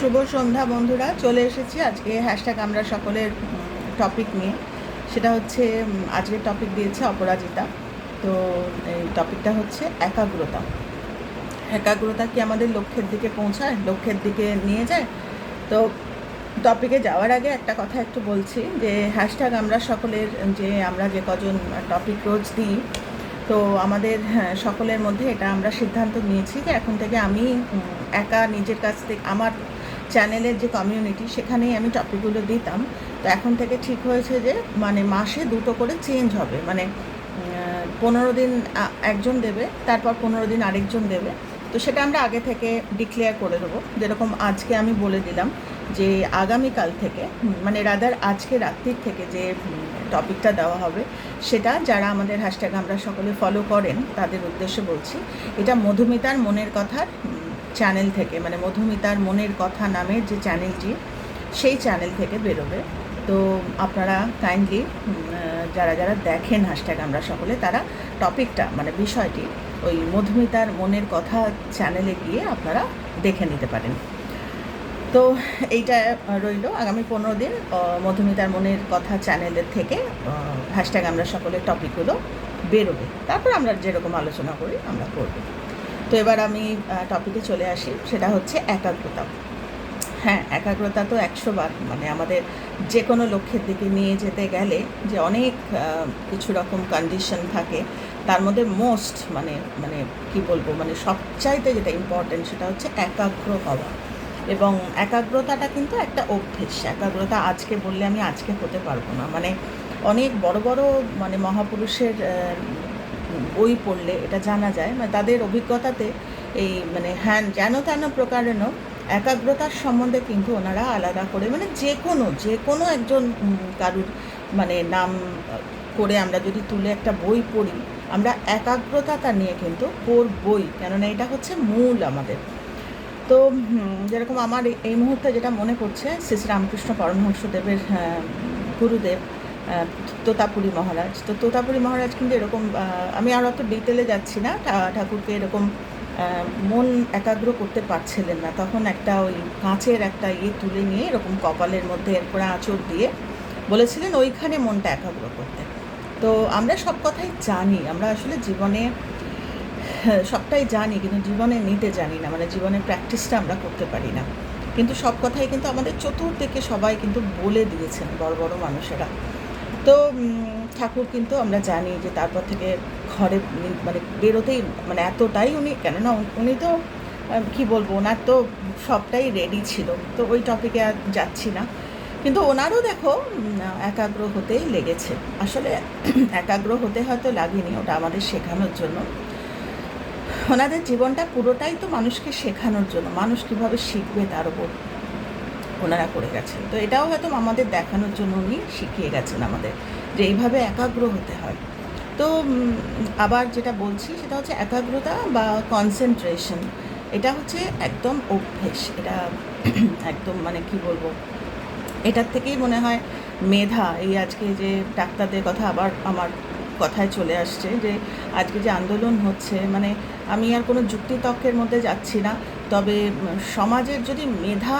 শুভ সন্ধ্যা বন্ধুরা চলে এসেছি আজকে হ্যাশট্যাগ আমরা সকলের টপিক নিয়ে। সেটা হচ্ছে আজকের টপিক দিয়েছে অপরাজিতা। তো এই টপিকটা হচ্ছে একাগ্রতা। একাগ্রতা কি আমাদের লক্ষ্যের দিকে পৌঁছায় লক্ষ্যের দিকে নিয়ে যায়? তো টপিকে যাওয়ার আগে একটা কথা একটু বলছি যে হ্যাশট্যাগ আমরা সকলের যে আমরা যে কজন টপিক রোজ দিই তো আমাদের হ্যাঁ, সকলের মধ্যে এটা আমরা সিদ্ধান্ত নিয়েছি যে এখন থেকে আমি একা নিজের কাছ থেকে আমার চ্যানেলের যে কমিউনিটি সেখানেই আমি টপিকগুলো দিতাম। তো এখন থেকে ঠিক হয়েছে যে মানে মাসে দুটো করে চেঞ্জ হবে। মানে পনেরো দিন একজন দেবে, তারপর পনেরো দিন আরেকজন দেবে। তো সেটা আমরা আগে থেকে ডিক্লেয়ার করে দেবো। যেরকম আজকে আমি বলে দিলাম যে, আগামীকাল থেকে মানে রাদার আজকে রাত্রির থেকে যে টপিকটা দেওয়া হবে, সেটা যারা আমাদের হ্যাশট্যাগ আমরা সকলে ফলো করেন, তাদের উদ্দেশ্যে বলছি, এটা মধুমিতার মনের কথার চ্যানেল থেকে মানে মধুমিতার মনের কথা নামের যে চ্যানেলটি সেই চ্যানেল থেকে বেরোবে। তো আপনারা কাইন্ডলি যারা যারা দেখেন হ্যাশট্যাগ আমরা সকলে, তারা টপিকটা মানে বিষয়টি, ওই মধুমিতার মনের কথা চ্যানেলে গিয়ে আপনারা দেখে নিতে পারেন। তো এইটা রইল আগামী পনেরো দিন মধুমিতার মনের কথা চ্যানেলের থেকে হ্যাশট্যাগ আমরা সকলের টপিকগুলো বেরোবে। তারপর আমরা যেরকম আলোচনা করি, আমরা করব। তো এবার আমি টপিকে চলে আসি। সেটা হচ্ছে একাগ্রতা। হ্যাঁ একাগ্রতা তো একশো বার মানে আমাদের যে কোনো লক্ষ্যের দিকে নিয়ে যেতে গেলে যে অনেক কিছু রকম কন্ডিশন থাকে, তার মধ্যে মোস্ট মানে মানে কি বলব মানে সবচাইতে যেটা ইম্পর্টেন্ট সেটা হচ্ছে একাগ্র হওয়া। এবং একাগ্রতাটা কিন্তু একটা অভ্যেস। একাগ্রতা আজকে বললে আমি আজকে হতে পারব না। মানে অনেক বড় বড় মানে মহাপুরুষের বই পড়লে এটা জানা যায়। মানে তাদের অভিজ্ঞতাতে এই মানে হ্যান যেন তেন প্রকারেণ একাগ্রতার সম্বন্ধে কিন্তু ওনারা আলাদা করে মানে যে কোনো যে কোনো একজন কারুর মানে নাম করে আমরা যদি তুলে একটা বই পড়ি আমরা একাগ্রতাটা নিয়ে কিন্তু পড়বই কেননা এটা হচ্ছে মূল আমাদের। তো যেরকম আমার এই- মুহূর্তে যেটা মনে পড়ছে শ্রী রামকৃষ্ণ পরমহংসদেবের গুরুদেব আহ, তোতাপুরী মহারাজ। তো তোতাপুরী মহারাজ কিন্তু এরকম আমি আর অত ডিটেলে যাচ্ছি না। ঠাকুরকে এরকম মন একাগ্র করতে পারছিলেন না। তখন একটা ওই কাঁচের একটা ইয়ে তুলে নিয়ে এরকম কপালের মধ্যে এরপরে আঁচড় দিয়ে বলেছিলেন ওইখানে মনটা একাগ্র করতে। তো আমরা সব কথাই জানি। আমরা আসলে জীবনে হ্যাঁ, সবটাই জানি কিন্তু জীবনে নিতে জানি না। মানে জীবনে প্র্যাকটিসটা আমরা করতে পারি না। কিন্তু সব কথাই কিন্তু আমাদের চতুর্দিকে সবাই কিন্তু বলে দিয়েছেন বড় বড় মানুষেরা। তো ঠাকুর কিন্তু আমরা জানি যে তারপর থেকে ঘরে মানে বেরোতেই মানে এতটাই উনি, কেননা উনি- তো কি বলব, ওনার তো সবটাই রেডি ছিল। তো ওই টপিকে আর যাচ্ছি না। কিন্তু ওনারও দেখো একাগ্র হতেই লেগেছে। আসলে একাগ্র হতে হয়তো লাগেনি ওটা আমাদের শেখানোর জন্য। ওনাদের জীবনটা পুরোটাই তো মানুষকে শেখানোর জন্য। মানুষ কীভাবে শিখবে তার উপর? ওনারা করে গেছেন। তো এটাও হয়তো আমাদের দেখানোর জন্য উনি শিখিয়ে গেছেন আমাদের যে এইভাবে একাগ্র হতে হয়। তো আবার যেটা বলছি সেটা হচ্ছে একাগ্রতা বা কনসেন্ট্রেশন এটা হচ্ছে একদম অভ্যেস। এটা একদম মানে কি বলব? এটার থেকেই মনে হয় মেধা। এই আজকে যে ডাক্তারদের কথা আবার আমার কথায় চলে আসছে যে, আজকে যে আন্দোলন হচ্ছে মানে আমি আর কোনো যুক্তিতর্কের মধ্যে যাচ্ছি না। তবে সমাজের যদি মেধা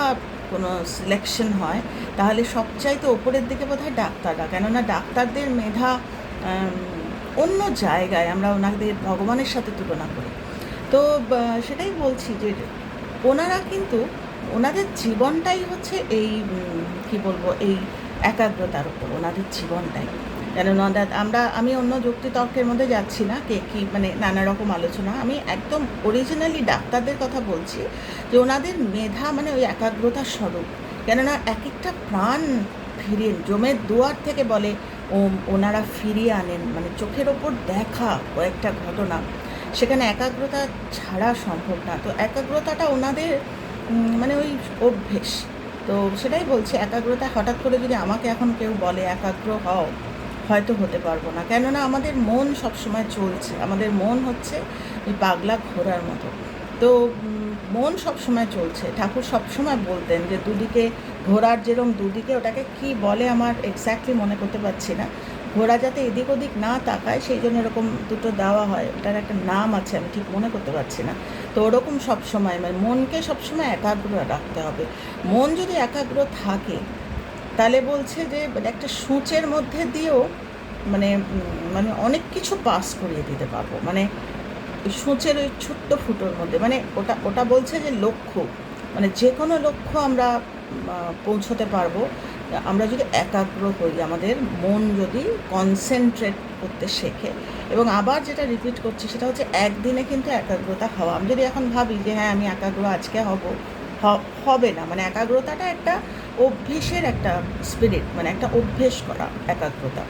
কোনো সিলেকশন হয়, তাহলে সবচাইতে ওপরের দিকে বোধ হয় ডাক্তাররা। কেননা ডাক্তারদের মেধা অন্য জায়গায় আমরা ওনাদের ভগবানের সাথে তুলনা করি। তো সেটাই বলছি যে ওনারা কিন্তু ওনাদের জীবনটাই হচ্ছে এই কি বলব, এই একাগ্রতার উপর, ওনাদের জীবনটাই। কেন ওনাদের আমরা, আমি অন্য যুক্তিতর্কের মধ্যে যাচ্ছি না, কে কি মানে নানা রকম আলোচনা। আমি একদম অরিজিনালি ডাক্তারদের কথা বলছি যে ওনাদের মেধা মানে ওই একাগ্রতার স্বরূপ। কেননা এক একটা প্রাণ ফিরিয়ে, জমের দুয়ার থেকে বলে ও ওনারা ফিরিয়ে আনেন। মানে চোখের ওপর দেখা কয়েকটা ঘটনা। সেখানে একাগ্রতা ছাড়া সম্ভব না। তো একাগ্রতাটা ওনাদের মানে ওই অভ্যেস। তো সেটাই বলছি, একাগ্রতা হঠাৎ করে যদি আমাকে এখন কেউ বলে, একাগ্র হও। হয়তো হতে পারব না। কেননা আমাদের মন সবসময় চলছে। আমাদের মন হচ্ছে ওই পাগলা ঘোরার মতো। তো মন সবসময় চলছে। ঠাকুর সবসময় বলতেন যে, দুদিকে ঘোড়ার যেরকম দুদিকে ওটাকে কি বলে আমার এক্স্যাক্টলি মনে করতে পারছি না। ঘোড়া যাতে এদিক ওদিক না তাকায়, সেই জন্য এরকম দুটো দেওয়া হয়। ওটার একটা নাম আছে, আমি ঠিক মনে করতে পারছি না। তো ওরকম সবসময় মানে মনকে সবসময় একাগ্র রাখতে হবে। মন যদি একাগ্র থাকে তাহলে বলছে যে, একটা সূচের মধ্যে দিয়েও মানে মানে অনেক কিছু পাস করিয়ে দিতে পারব। মানে সূচের ওই ছোট্ট ফুটোর মধ্যে মানে ওটা ওটা বলছে যে লক্ষ্য মানে যে কোনো লক্ষ্য আমরা পৌঁছতে পারব। আমরা যদি একাগ্র হই, আমাদের মন যদি কনসেন্ট্রেট করতে শেখে। এবং আবার যেটা রিপিট করছি, সেটা হচ্ছে একদিনে কিন্তু একাগ্রতা হওয়া। আমি যদি এখন ভাবি যে হ্যাঁ আমি একাগ্র আজকে হব হবে না মানে একাগ্রতাটা একটা অভ্যেসের একটা স্পিরিট মানে একটা অভ্যেস করা, একাগ্রতা।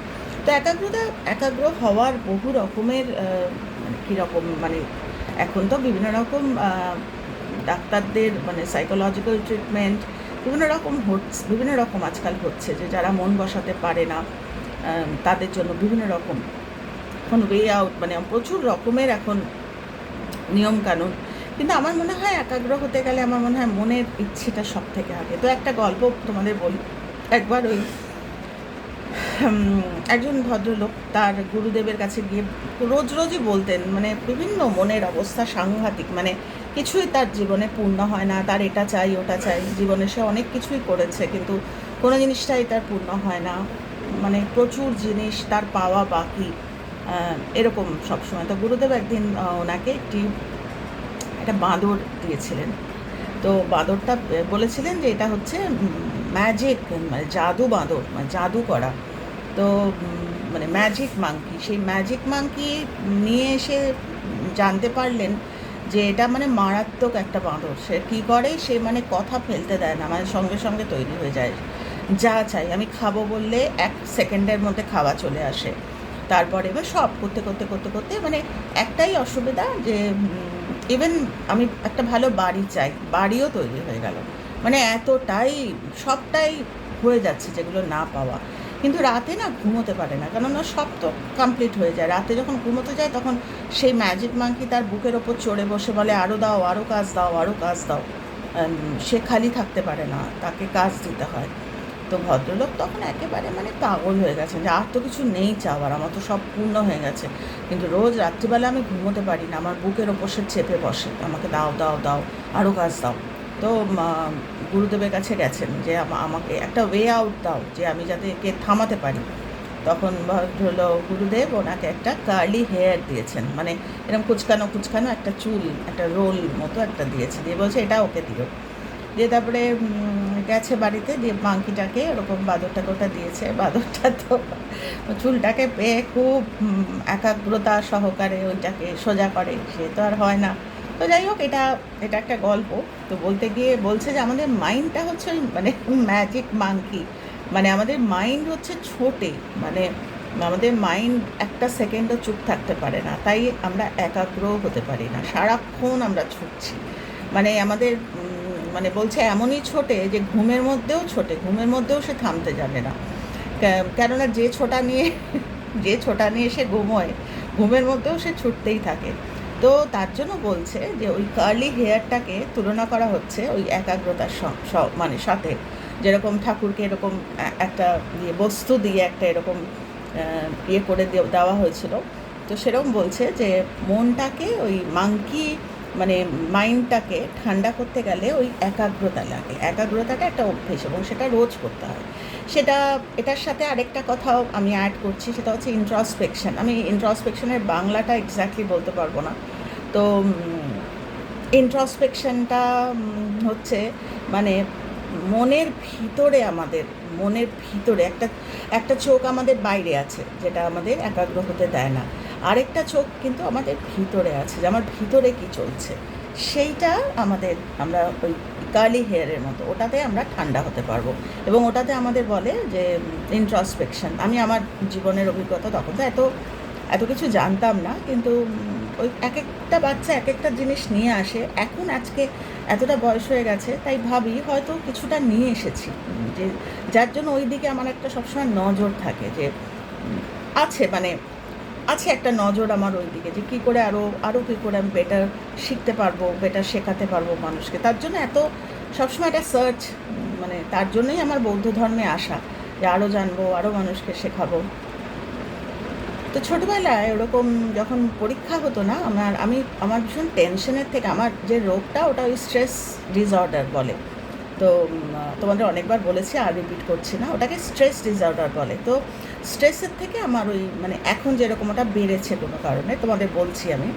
তো একাগ্রতা, একাগ্র হওয়ার বহু রকমের মানে কীরকম মানে এখন তো বিভিন্ন রকম ডাক্তারদের মানে সাইকোলজিক্যাল ট্রিটমেন্ট বিভিন্ন রকম হচ্ছে, বিভিন্ন রকম আজকাল হচ্ছে যে যারা মন বসাতে পারে না তাদের জন্য বিভিন্ন রকম। এখন ওয়ে আউট মানে প্রচুর রকমের এখন নিয়ম কানুন কিন্তু আমার মনে হয় একাগ্র হতে গেলে আমার মনে হয় মনের ইচ্ছেটা সব থেকে আগে। তো একটা গল্প তোমাদের বলি। একবার ওই একজন ভদ্রলোক তার গুরুদেবের কাছে গিয়ে রোজ রোজই বলতেন মানে বিভিন্ন মনের অবস্থা সাংঘাতিক মানে কিছুই তার জীবনে পূর্ণ হয় না, তার এটা চাই, ওটা চাই, জীবনে সে অনেক কিছুই করেছে, কিন্তু কোনো জিনিসটাই তার পূর্ণ হয় না। মানে প্রচুর জিনিস তার পাওয়া বাকি এরকম সবসময়। তো গুরুদেব একদিন ওনাকে একটি একটা বাঁদর দিয়েছিলেন তো বাঁদরটা বলেছিলেন যে এটা হচ্ছে ম্যাজিক মানে জাদু বাঁদর মানে জাদু করা। তো মানে ম্যাজিক মাংকি সেই ম্যাজিক মাংকি নিয়ে এসে জানতে পারলেন যে এটা মানে মারাত্মক একটা বাঁদর। সে কী করে? সে মানে কথা ফেলতে দেয় না মানে সঙ্গে সঙ্গে তৈরি হয়ে যায়। যা চাই, আমি খাব বললে এক সেকেন্ডের মধ্যে খাওয়া চলে আসে। তারপরে এবার সব করতে করতে করতে করতে মানে একটাই অসুবিধা যে ইভেন আমি একটা ভালো বাড়ি চাই, বাড়িও তৈরি হয়ে গেল। মানে এতটাই, সবটাই হয়ে যাচ্ছে যেগুলো না পাওয়া। কিন্তু রাতে না ঘুমোতে পারে না কেননা সব তো কমপ্লিট হয়ে যায়। রাতে যখন ঘুমোতে যায় তখন সেই ম্যাজিক মাংকি তার বুকের ওপর চড়ে বসে বলে আরও দাও আরও কাজ দাও আরও কাজ দাও। সে খালি থাকতে পারে না, তাকে কাজ দিতে হয়। তো ভদ্রলোক তখন একেবারে মানে পাগল হয়ে গেছেন যে আর তো কিছু নেই চাওয়ার, আমার তো সব পূর্ণ হয়ে গেছে। কিন্তু রোজ রাত্রিবেলা আমি ঘুমোতে পারি না, আমার বুকের ওপর সে চেপে বসে, আমাকে দাও দাও দাও আরও কাজ দাও। তো গুরুদেবের কাছে গেছেন যে আমা- আমাকে একটা ওয়ে আউট দাও, যে আমি যাতে একে থামাতে পারি। তখন ভদ্রলোক, গুরুদেব ওনাকে একটা কার্লি হেয়ার দিয়েছেন মানে এরকম কুচকানো কুচকানো একটা চুল, একটা রোল মতো একটা দিয়েছে দিয়ে বলছে, এটা ওকে দিও। দিয়ে তারপরে গেছে বাড়িতে, দিয়ে মাংকিটাকে ওরকম বাদরটাকে ওটা দিয়েছে। বাদরটা তো চুলটাকে পেয়ে খুব একাগ্রতা সহকারে ওইটাকে সোজা করে। সে তো আর হয় না। তো যাই হোক, এটা এটা একটা গল্প। তো বলতে গিয়ে বলছে যে আমাদের মাইন্ডটা হচ্ছে মানে ম্যাজিক মাংকি মানে আমাদের মাইন্ড হচ্ছে ছোটে। মানে আমাদের মাইন্ড একটা সেকেন্ডও চুপ থাকতে পারে না। তাই আমরা একাগ্র হতে পারি না। সারাক্ষণ আমরা ছুটছি। মানে আমাদের মানে বলছে এমনই ছোটে যে ঘুমের মধ্যেও ছোটে, ঘুমের মধ্যেও সে থামতে জানে না। কেননা যে ছোটা নিয়ে, যে ছোটা নিয়ে সে ঘুমোয়, ঘুমের মধ্যেও সে ছুটতেই থাকে। তো তার জন্য বলছে যে ওই কার্লি হেয়ারটাকে তুলনা করা হচ্ছে ওই একাগ্রতার মানে সাথে। যেরকম ঠাকুরকে এরকম একটা ইয়ে বস্তু দিয়ে একটা এরকম ইয়ে করে দেওয়া হয়েছিল। তো সেরকম বলছে যে মনটাকে ওই মাংকি মানে মাইন্ডটাকে ঠান্ডা করতে গেলে ওই একাগ্রতা লাগে। একাগ্রতাটা একটা অভ্যেস এবং সেটা রোজ করতে হয়। সেটা, এটার সাথে আরেকটা কথাও আমি অ্যাড করছি, সেটা হচ্ছে ইন্ট্রসপেকশন আমি ইন্ট্রসপেকশনের বাংলাটা এক্স্যাক্টলি বলতে পারব না। তো ইন্ট্রসপেকশনটা হচ্ছে মানে মনের ভিতরে আমাদের, মনের ভিতরে একটা একটা চোখ আমাদের বাইরে আছে, যেটা আমাদের একাগ্র হতে দেয় না। আরেকটা চোখ কিন্তু আমাদের ভিতরে আছে যে আমার ভিতরে কি চলছে। সেইটা আমাদের, আমরা ওই কার্লি হেয়ারের মতো, ওটাতে আমরা ঠান্ডা হতে পারব। এবং ওটাতে আমাদের বলে যে ইন্ট্রসপেকশন আমি আমার জীবনের অভিজ্ঞতা তখন তো এত এত কিছু জানতাম না, কিন্তু ওই এক একটা বাচ্চা এক একটা জিনিস নিয়ে আসে। এখন আজকে এতটা বয়স হয়ে গেছে, তাই ভাবি হয়তো কিছুটা নিয়ে এসেছি। যে, যার জন্য ওই দিকে আমার একটা সবসময় নজর থাকে যে আছে মানে আছে একটা নজর আমার ওই দিকে যে কী করে আরও আরও কী করে আমি বেটার শিখতে পারব বেটার শেখাতে পারব মানুষকে। তার জন্য এত, সবসময় একটা সার্চ মানে তার জন্যই আমার বৌদ্ধ ধর্মে আসা, যে আরও জানব আরও মানুষকে শেখাবো। তো ছোটবেলায় ওরকম যখন পরীক্ষা হতো না, আমার, আমি, আমার ভীষণ টেনশনের থেকে, আমার যে রোগটা ওটা ওই স্ট্রেস ডিসঅর্ডার বলে। তো তোমাদের অনেকবার বলেছি, আর রিপিট করছি না, ওটাকে স্ট্রেস ডিসঅর্ডার বলে। তো স্ট্রেসের থেকে আমার ওই মানে এখন যেরকম ওটা বেড়েছে কোনো কারণে, তোমাদের বলছি আমি,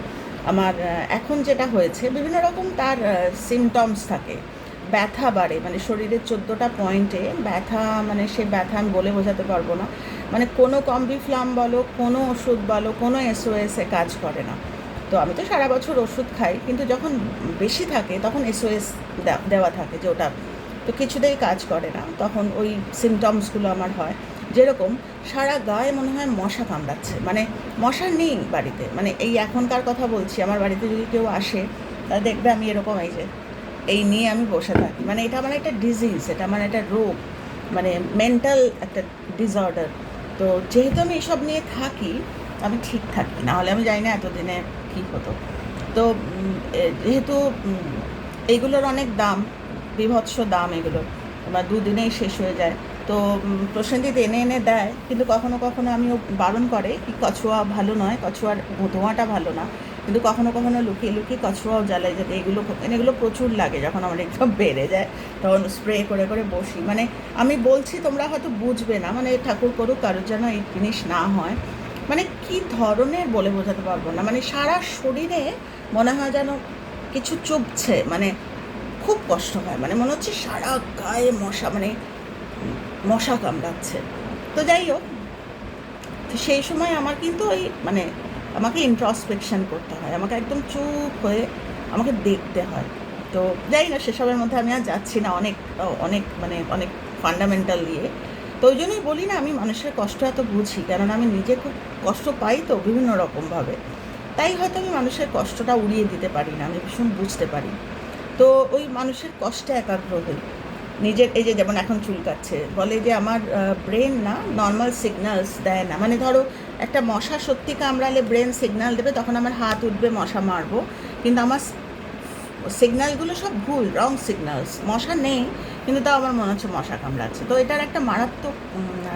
আমার এখন যেটা হয়েছে, বিভিন্ন রকম তার সিমটমস থাকে। ব্যথা বাড়ে মানে শরীরের চোদ্দোটা পয়েন্টে ব্যথা মানে সে ব্যথা আমি বলে বোঝাতে পারব না। মানে কোনো কম্বিফ্লাম বলো, কোনো ওষুধ বলো, কোনো এসওএসে কাজ করে না। তো আমি তো সারা বছর ওষুধ খাই, কিন্তু যখন বেশি থাকে, তখন এসওএস দেওয়া থাকে যে ওটা তো কিছুতেই কাজ করে না। তখন ওই সিমটমসগুলো আমার হয়। যেরকম সারা গায়ে মনে হয় মশা কামড়াচ্ছে। মানে মশা নেই বাড়িতে। মানে এই এখনকার কথা বলছি, আমার বাড়িতে যদি কেউ আসে, তাহলে দেখবে আমি এরকম এই যে, এই নিয়ে আমি বসে থাকি। মানে এটা আমার একটা ডিজিজ এটা আমার একটা রোগ মানে মেন্টাল একটা ডিসঅর্ডার তো যেহেতু আমি এসব নিয়ে থাকি, আমি ঠিক থাকি না হলে আমি জানি না এতদিনে কী হতো। তো যেহেতু এইগুলোর অনেক দাম, বিভৎস দাম এগুলো আমার দুদিনেই শেষ হয়ে যায়। তো প্রসেনজিৎ এনে এনে দেয়, কিন্তু কখনো কখনো আমিও বারণ করে কি কছুয়া ভালো নয়, কছুয়ার ধোঁয়াটা ভালো না। কিন্তু কখনো কখনো লুকিয়ে লুকিয়ে কছুয়াও জ্বালাই যাতে এগুলো মানে এগুলো প্রচুর লাগে যখন আমার একদম বেড়ে যায়, তখন স্প্রে করে করে বসি। মানে আমি বলছি, তোমরা হয়তো বুঝবে না মানে ঠাকুর করুক, কারোর যেন এই জিনিস না হয়। মানে কি ধরনের বলে বোঝাতে পারব না মানে সারা শরীরে মনে হয় যেন কিছু চুপছে মানে খুব কষ্ট হয়। মানে মনে হচ্ছে সারা গায়ে মশা মানে মশা কামড়াচ্ছে। তো যাই হোক সেই সময় আমার কিন্তু ওই মানে আমাকে ইন্ট্রসপেকশন করতে হয়, আমাকে একদম চুপ হয়ে আমাকে দেখতে হয়। তো যাই না, সেসবের মধ্যে আমি আর যাচ্ছি না, অনেক অনেক মানে অনেক ফান্ডামেন্টাল দিয়ে তো ওই জন্যই বলি না, আমি মানুষের কষ্ট এত বুঝি, কেননা আমি নিজে খুব কষ্ট পাই তো বিভিন্ন রকমভাবে তাই হয়তো আমি মানুষের কষ্টটা উড়িয়ে দিতে পারি না, আমি ভীষণ বুঝতে পারি। তো ওই মানুষের কষ্টে একাগ্র হই। নিজের, এই যে যেমন এখন চুলকাচ্ছে, বলে যে আমার ব্রেন না নর্মাল সিগনালস দেয় না। মানে ধরো, একটা মশা সত্যি কামড়ালে ব্রেন সিগনাল দেবে, তখন আমার হাত উঠবে, মশা মারবো। কিন্তু আমার সিগনালগুলো সব ভুল রং সিগন্যালস মশা নেই, কিন্তু তাও আমার মনে হচ্ছে মশা কামড়াচ্ছে। তো এটার একটা মারাত্মক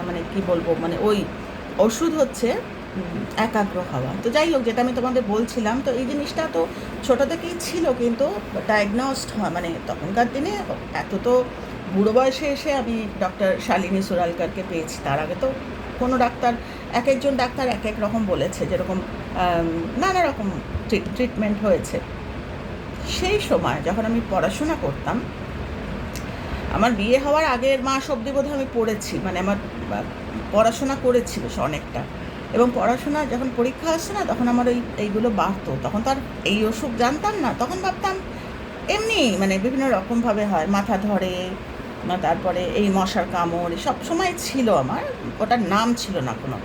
মানে কি বলব মানে ওই ওষুধ হচ্ছে একাগ্র হওয়া। তো যাই হোক, যেটা আমি তোমাদের বলছিলাম, তো এই জিনিসটা তো ছোটো থেকেই ছিল, কিন্তু ডায়াগনস্ট হয় মানে তখনকার দিনে এত তো বুড়ো বয়সে এসে আমি ডক্টর শালিনী সুরালকারকে পেয়েছি। তার আগে তো কোনো ডাক্তার, এক একজন ডাক্তার এক এক রকম বলেছে, যেরকম নানা রকম ট্রিটমেন্ট হয়েছে। সেই সময় যখন আমি পড়াশোনা করতাম, আমার বিয়ে হওয়ার আগের মাস অবধি বোধহয় আমি পড়েছি মানে আমার পড়াশোনা করেছি বেশ অনেকটা। এবং পড়াশোনা যখন পরীক্ষা আসছে না, তখন আমার ওই, এইগুলো বাড়তো। তখন তো আর এই অসুখ জানতাম না, তখন ভাবতাম, এমনি মানে বিভিন্ন রকমভাবে হয়, মাথা ধরে তারপরে এই মশার কামড় সব সময় ছিল আমার, ওটার নাম ছিল না কোনো।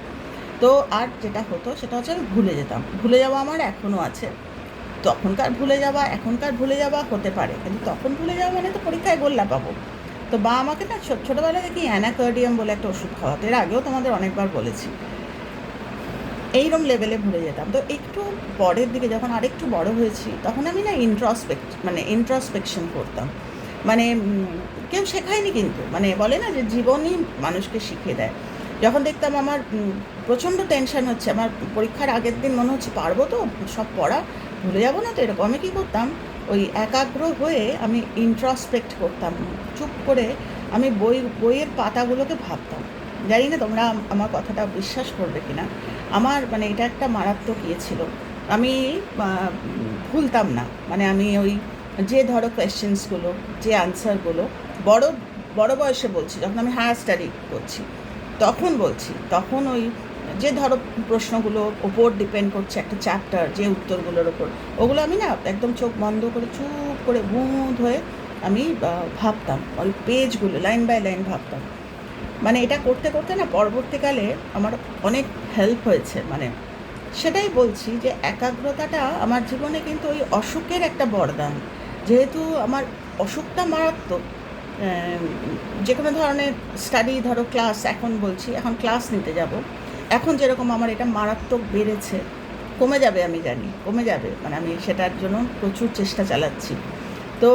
তো আর যেটা হতো, সেটা হচ্ছে আমি ভুলে যেতাম। ভুলে যাওয়া আমার এখনও আছে। তখনকার ভুলে যাওয়া, এখনকার ভুলে যাওয়া হতে পারে, কিন্তু তখন ভুলে যাওয়া মানে তো পরীক্ষায় গোল্লা পাবো। তো বা আমাকে না ছোটোবেলা থেকে অ্যানাকার্ডিয়াম বলে একটা ওষুধ খাওয়াতো, এর আগেও তোমাদের অনেকবার বলেছি। এইরকম লেভেলে ভুলে যেতাম। তো একটু পরের দিকে যখন আরেকটু বড় হয়েছি, তখন আমি না ইন্ট্রসপেক্ট মানে ইন্ট্রসপেকশন করতাম। মানে কেউ শেখায়নি কিন্তু। মানে বলে না যে জীবনই মানুষকে শিখিয়ে দেয়। যখন দেখতাম আমার প্রচণ্ড টেনশন হচ্ছে, আমার পরীক্ষার আগের দিন মনে হচ্ছে, পারব তো? সব পড়া, ভুলে যাব না তো? এরকম আমি কী করতাম? ওই একাগ্র হয়ে আমি ইন্ট্রসপেক্ট করতাম। চুপ করে আমি বই, বইয়ের পাতাগুলোকে ভাবতাম। জানি না তোমরা আমার কথাটা বিশ্বাস করবে কিনা। আমার মানে এটা একটা মারাত্মক ইয়ে ছিল। আমি ভুলতাম না। মানে আমি ওই যে ধরো কোয়েশ্চেন্সগুলো যে আনসারগুলো বড় বড় বয়সে বলছি, যখন আমি হায়ার স্টাডি করছি, তখন বলছি, তখন ওই যে ধরো প্রশ্নগুলো ওপর ডিপেন্ড করছে একটা চ্যাপ্টার যে উত্তরগুলোর ওপর, ওগুলো আমি না একদম চোখ বন্ধ করে, চুপ করে বুঁদ হয়ে আমি ভাবতাম, ওই পেজগুলো লাইন বাই লাইন ভাবতাম। মানে এটা করতে করতে না পরবর্তীকালে আমার অনেক হেল্প হয়েছে মানে সেটাই বলছি যে একাগ্রতাটা আমার জীবনে কিন্তু ওই অসুখের একটা বরদান। যেহেতু আমার অসুখটা মারাত্মক যে কোনো ধরনের স্টাডি ধরো ক্লাস এখন বলছি, এখন ক্লাস নিতে যাব। এখন যেরকম আমার এটা মারাত্মক বেড়েছে, কমে যাবে আমি জানি, কমে যাবে। মানে আমি সেটার জন্য প্রচুর চেষ্টা চালাচ্ছি। তো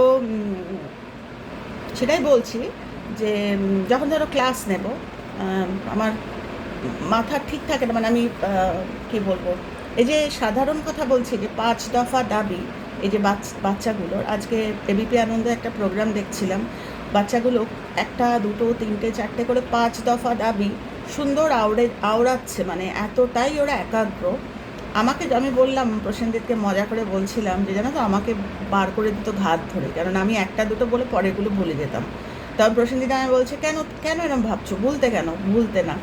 সেটাই বলছি যে যখন ধরো ক্লাস নেব আমার মাথা ঠিক থাকে না মানে আমি কি বলব? এই যে সাধারণ কথা বলছি যে পাঁচ দফা দাবি এই যে বাচ- বাচ্চাগুলোর আজকে এবিপি আনন্দ একটা প্রোগ্রাম দেখছিলাম। বাচ্চাগুলো একটা, দুটো, তিনটে, চারটে করে পাঁচ দফা দাবি সুন্দর আওড়ে, আওড়াচ্ছে মানে এতটাই ওরা একাগ্র। আমাকে আমি বললাম, প্রসেনজিৎকে মজা করে বলছিলাম যে, জানো তো, আমাকে বার করে দিত ঘাত ধরে, কারণ আমি একটা, দুটো বলে পরেরগুলো ভুলে যেতাম। তখন প্রসেনজিৎ আমি বলছে, কেন কেন এরকম ভাবছ? ভুলতে কেন? ভুলতে না।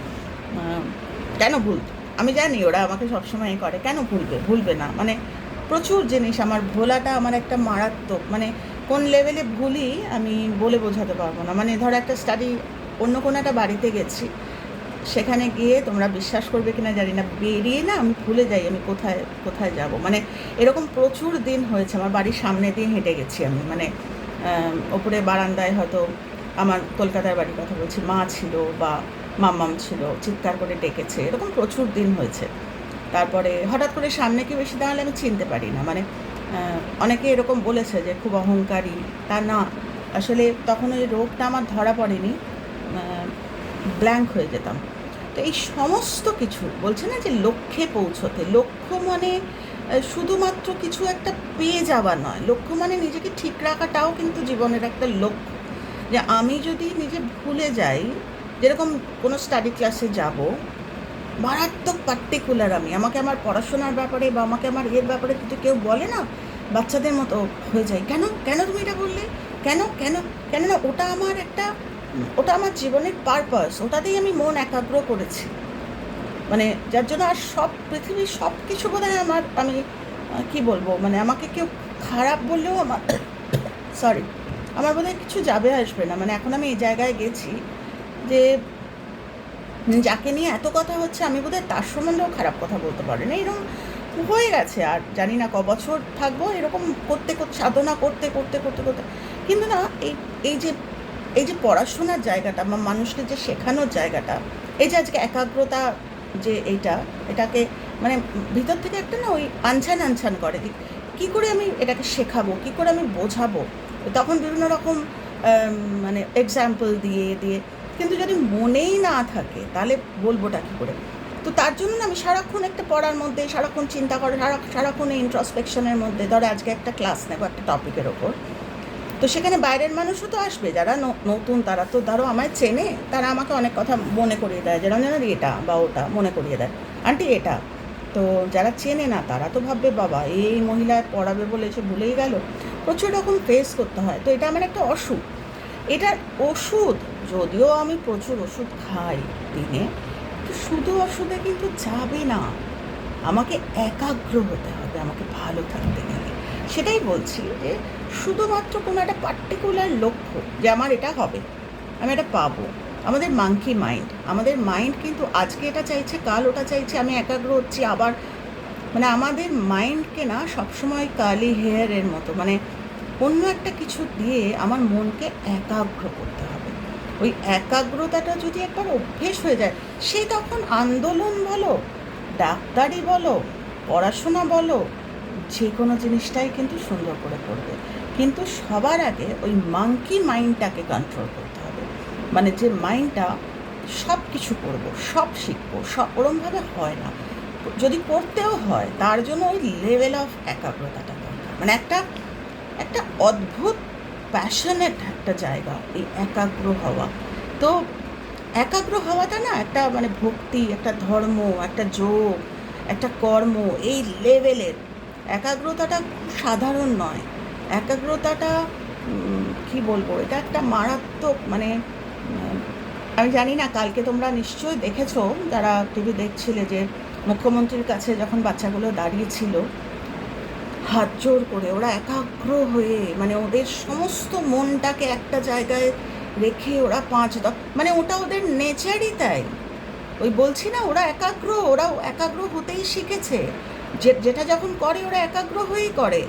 কেন ভুলতে আমি জানি ওরা আমাকে সবসময় করে, কেন ভুলবে? ভুলবে না? মানে প্রচুর জিনিস, আমার ভোলাটা আমার একটা মারাত্মক মানে কোন লেভেলে ভুলি আমি বলে বোঝাতে পারব না। মানে ধরো একটা স্টাডি অন্য কোনো একটা বাড়িতে গেছি, সেখানে গিয়ে তোমরা বিশ্বাস করবে কিনা জানি না, বেরিয়ে না আমি ভুলে যাই আমি কোথায় কোথায় যাব। মানে এরকম প্রচুর দিন হয়েছে, আমার বাড়ির সামনে দিয়ে হেঁটে গেছি আমি। মানে ওপরে বারান্দায় হয়তো আমার কলকাতার বাড়ির কথা বলছি, মা ছিল বা মাম্মাম ছিল, চিৎকার করে ডেকেছে, এরকম প্রচুর দিন হয়েছে। তারপরে হঠাৎ করে সামনে কি বেশি দাঁড়ালে আমি চিনতে পারি না। মানে অনেকে এরকম বলেছে যে খুব অহংকারী। তা না। আসলে তখন ওই রোগটা আমার ধরা পড়েনি। ব্ল্যাঙ্ক হয়ে যেতাম। তো এই সমস্ত কিছু, বলছে না যে লক্ষ্যে পৌঁছতে, লক্ষ্য মানে শুধুমাত্র কিছু একটা পেয়ে যাওয়া নয়। লক্ষ্য মানে নিজেকে ঠিক রাখাটাও কিন্তু জীবনের একটা লক্ষ্য। যে আমি যদি নিজে ভুলে যাই, যেরকম কোনো স্টাডি ক্লাসে যাব মারাত্মক পার্টিকুলার আমি। আমাকে আমার পড়াশোনার ব্যাপারে বা আমাকে আমার এর ব্যাপারে যদি কেউ বলে না, বাচ্চাদের মতো হয়ে যায়। কেন? কেন তুমি এটা বললে? কেন? কেন? কেন না ওটা আমার একটা, ওটা আমার জীবনের পারপাস ওটাতেই আমি মন একাগ্র করেছি। মানে যার জন্য আর সব পৃথিবীর সব কিছু বোধ হয় আমার, আমি কি বলব? মানে আমাকে কেউ খারাপ বললেও আমার সরি আমার বোধহয় কিছু যাবে আসবে না। মানে এখন আমি এই জায়গায় গেছি যে যাকে নিয়ে এত কথা হচ্ছে, আমি বোধহয় তার সম্বন্ধেও খারাপ কথা বলতে পারি না। এরকম হয়ে গেছে, আর জানি না ক বছর থাকব, এরকম করতে করতে, সাধনা করতে করতে করতে করতে। কিন্তু না, এই এই যে এই যে পড়াশোনার জায়গাটা বা মানুষকে যে শেখানোর জায়গাটা, এই যে আজকে একাগ্রতা যে এইটা, এটাকে মানে ভিতর থেকে একটা না ওই আনছান আনছান করে কী করে আমি এটাকে শেখাবো, কী করে আমি বোঝাবো? তখন বিভিন্ন রকম মানে এক্সাম্পল দিয়ে দিয়ে কিন্তু যদি মনেই না থাকে, তাহলে বলবোটা কী করে? তো তার জন্য না আমি সারাক্ষণ একটা পড়ার মধ্যে, সারাক্ষণ চিন্তা করে, সারা, সারাক্ষণ ইন্ট্রসপেকশনের মধ্যে, ধরো আজকে একটা ক্লাস নেব একটা টপিকের ওপর। তো সেখানে বাইরের মানুষও তো আসবে, যারা নতুন তারা তো ধরো আমায় চেনে, তারা আমাকে অনেক কথা মনে করিয়ে দেয় যেরকম যেন এটা বা ওটা মনে করিয়ে দেয়। আন্টি এটা। তো যারা চেনে না, তারা তো ভাববে, বাবা, এই মহিলা পড়াবে বলে এসে ভুলেই গেল। প্রচুর রকম ফেস করতে হয়। তো এটা আমার একটা অসুখ এটার ওষুধ যদিও আমি প্রচুর ওষুধ খাই দিনে তো শুধু ওষুধে কিন্তু যাবে না। আমাকে একাগ্র হতে হবে, আমাকে ভালো থাকতে গেলে সেটাই বলছি যে শুধুমাত্র কোনো একটা পার্টিকুলার লক্ষ্য যে আমার এটা হবে, আমি এটা পাবো। আমাদের মাংকি মাইন্ড আমাদের মাইন্ড কিন্তু আজকে এটা চাইছে, কাল ওটা চাইছে, আমি একাগ্র হচ্ছি, আবার মানে আমাদের মাইন্ডকে না সবসময় কালি হেয়ারের মতো মানে অন্য একটা কিছু দিয়ে আমার মনকে একাগ্র করতে ওই একাগ্রতাটা যদি একবার অভ্যেস হয়ে যায়, সে তখন আন্দোলন বলো, ডাক্তারি বলো, পড়াশোনা বলো যে কোনো জিনিসটাই কিন্তু সুন্দর করে করবে। কিন্তু সবার আগে ওই মাঙ্কি মাইন্ডটাকে কন্ট্রোল করতে হবে। মানে যে মাইন্ডটা সব কিছু করব, সব শিখব, সব ওরমভাবে হয় না। যদি করতেও হয়, তার জন্য ওই লেভেল অফ একাগ্রতাটা দরকার। মানে একটা একটা অদ্ভুত প্যাশনেট একটা জায়গা, এই একাগ্র হওয়া। তো একাগ্র হওয়াটা না একটা মানে ভক্তি, একটা ধর্ম, একটা যোগ, একটা কর্ম, এই লেভেলের। একাগ্রতাটা সাধারণ নয়। একাগ্রতাটা কি বলব, এটা একটা মারাত্মক মানে আমি জানি না, কালকে তোমরা নিশ্চয়ই দেখেছ, যারা টিভি দেখছিলে যে মুখ্যমন্ত্রীর কাছে যখন বাচ্চাগুলো দাঁড়িয়েছিল হাত জোর করে ওরা একাগ্র হয়ে মানে ওদের সমস্ত মনটাকে একটা জায়গায় রেখে ওরা পাঁচ দ মানে ওটা ওদের নেচারই তাই। ওই বলছি না, ওরা একাগ্র ওরা একাগ্র হতেই শিখেছে। যে, যেটা যখন করে ওরা একাগ্র হয়েই করে।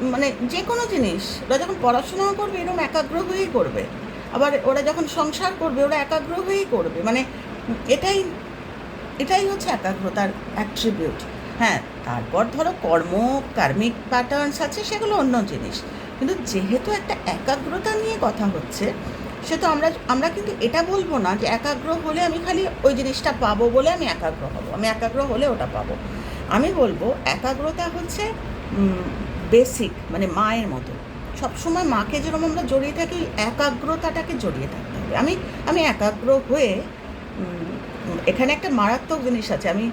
মানে যে কোনো জিনিস, ওরা যখন পড়াশোনাও করবে এরকম একাগ্র হয়েই করবে। আবার ওরা যখন সংসার করবে, ওরা একাগ্র হয়েই করবে। মানে এটাই এটাই হচ্ছে একাগ্রতার অ্যাট্রিবিউট হ্যাঁ তারপর ধরো কর্ম, কার্মিক প্যাটার্নস আছে, সেগুলো অন্য জিনিস। কিন্তু যেহেতু একটা একাগ্রতা নিয়ে কথা হচ্ছে সে তো আমরা আমরা কিন্তু এটা বলব না যে একাগ্র হলে আমি খালি ওই জিনিসটা পাবো বলে আমি একাগ্র হব। আমি একাগ্র হলে ওটা পাবো। আমি বলব একাগ্রতা হচ্ছে বেসিক মানে মায়ের মতো। সবসময় মাকে যেরকম আমরা জড়িয়ে থাকি একাগ্রতাটাকে জড়িয়ে থাকতে হবে। আমি আমি একাগ্র হয়ে এখানে একটা মারাত্মক জিনিস আছে। আমি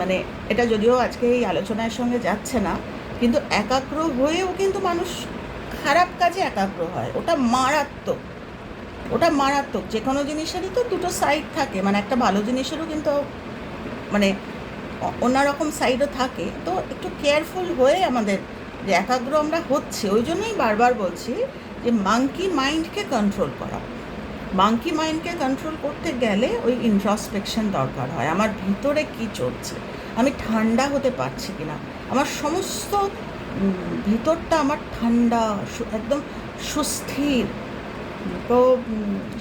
মানে এটা যদিও আজকে এই আলোচনার সঙ্গে যাচ্ছে না, কিন্তু একাগ্র হয়েও কিন্তু মানুষ খারাপ কাজে একাগ্র হয়। ওটা মারাত্মক। ওটা মারাত্মক। যে কোনো জিনিসেরই তো দুটো সাইড থাকে। মানে একটা ভালো জিনিসেরও কিন্তু মানে অন্যরকম সাইডও থাকে। তো একটু কেয়ারফুল হয়ে আমাদের যে একাগ্র আমরা হচ্ছে, ওই জন্যই বারবার বলছি যে মাঙ্কি মাইন্ডকে কন্ট্রোল করা। মাঙ্কি মাইন্ডকে কন্ট্রোল করতে গেলে ওই ইন্ট্রসপেকশন দরকার হয়। আমার ভিতরে কি চলছে? আমি ঠান্ডা হতে পারছি কিনা? আমার সমস্ত ভিতরটা আমার ঠান্ডা একদম সুস্থির। তো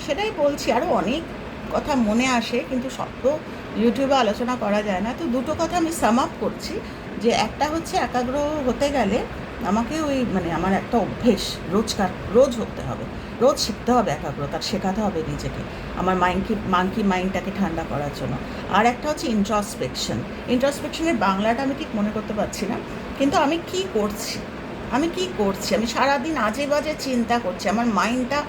সেটাই বলছি। আরও অনেক কথা মনে আসে, কিন্তু সব তো ইউটিউবে আলোচনা করা যায় না। তো দুটো কথা আমি সাম আপ করছি, যে একটা হচ্ছে একাগ্র হতে গেলে আমাকে ওই মানে আমার একটা অভ্যেস, রোজকার, রোজ হতে হবে। রোজ শিখতে হবে একাগ্রতা, শেখাতে হবে নিজেকে। আমার মাইন্ডকে মানকি মাইন্ডটাকে ঠান্ডা করার জন্য। আর একটা হচ্ছে ইন্ট্রসপেকশন ইন্ট্রসপেকশনের বাংলাটা আমি ঠিক মনে করতে পারছি না, কিন্তু আমি কি করছি? আমি কি করছি? আমি সারাদিন আজে বাজে চিন্তা করছি। আমার মাইন্ডটা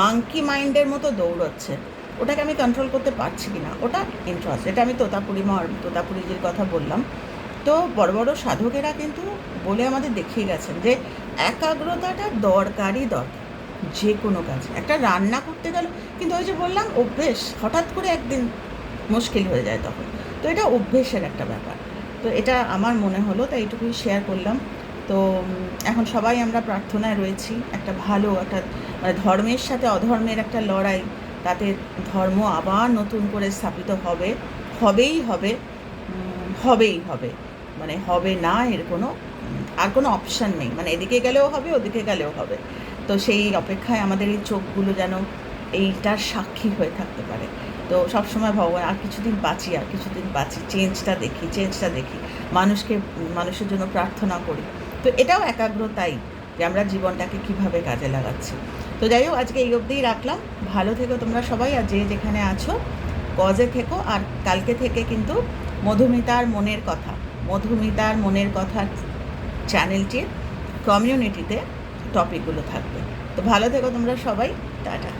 মাঙ্কি মাইন্ডের মতো দৌড়চ্ছে। ওটাকে আমি কন্ট্রোল করতে পারছি কি না ওটা ইন্টারেস্ট এটা আমি তোতাপুরি মা তোতাপুরিজির কথা বললাম। তো বড় বড় সাধকেরা কিন্তু বলে আমাদের দেখিয়ে গেছেন যে একাগ্রতাটা দরকারই দরকার। যে কোনো কাজ। একটা রান্না করতে গেল, কিন্তু ওই যে বললাম, অভ্যেস হঠাৎ করে একদিন মুশকিল হয়ে যায় তখন। তো এটা অভ্যেসের একটা ব্যাপার। তো এটা আমার মনে হলো, তাই এইটুকুই শেয়ার করলাম। তো এখন সবাই আমরা প্রার্থনায় রয়েছি, একটা ভালো, একটা মানে ধর্মের সাথে অধর্মের একটা লড়াই, তাতে ধর্ম আবার নতুন করে স্থাপিত হবে, হবেই হবে হবেই হবে। মানে হবে না, এর কোনো আর কোনো অপশান নেই। মানে এদিকে গেলেও হবে, ওদিকে গেলেও হবে। তো সেই অপেক্ষায় আমাদের এই চোখগুলো যেন এইটার সাক্ষী হয়ে থাকতে পারে। তো সবসময় ভগবান, আর কিছুদিন বাঁচি, আর কিছুদিন বাঁচি। চেঞ্জটা দেখি চেঞ্জটা দেখি। মানুষকে, মানুষের জন্য প্রার্থনা করি। তো এটাও একাগ্রতাই যে আমরা জীবনটাকে কীভাবে কাজে লাগাচ্ছি। তো যাই হোক, আজকে এই অবধিই রাখলাম। ভালো থেকো তোমরা সবাই, আর যে যেখানে আছো, গজে থেকো। আর কালকে থেকে কিন্তু মধুমিতার মনের কথা, মধুমিতার মনের কথা চ্যানেলটির কমিউনিটিতে টপিকগুলো থাকবে। তো ভালো থেকো তোমরা সবাই টাটা।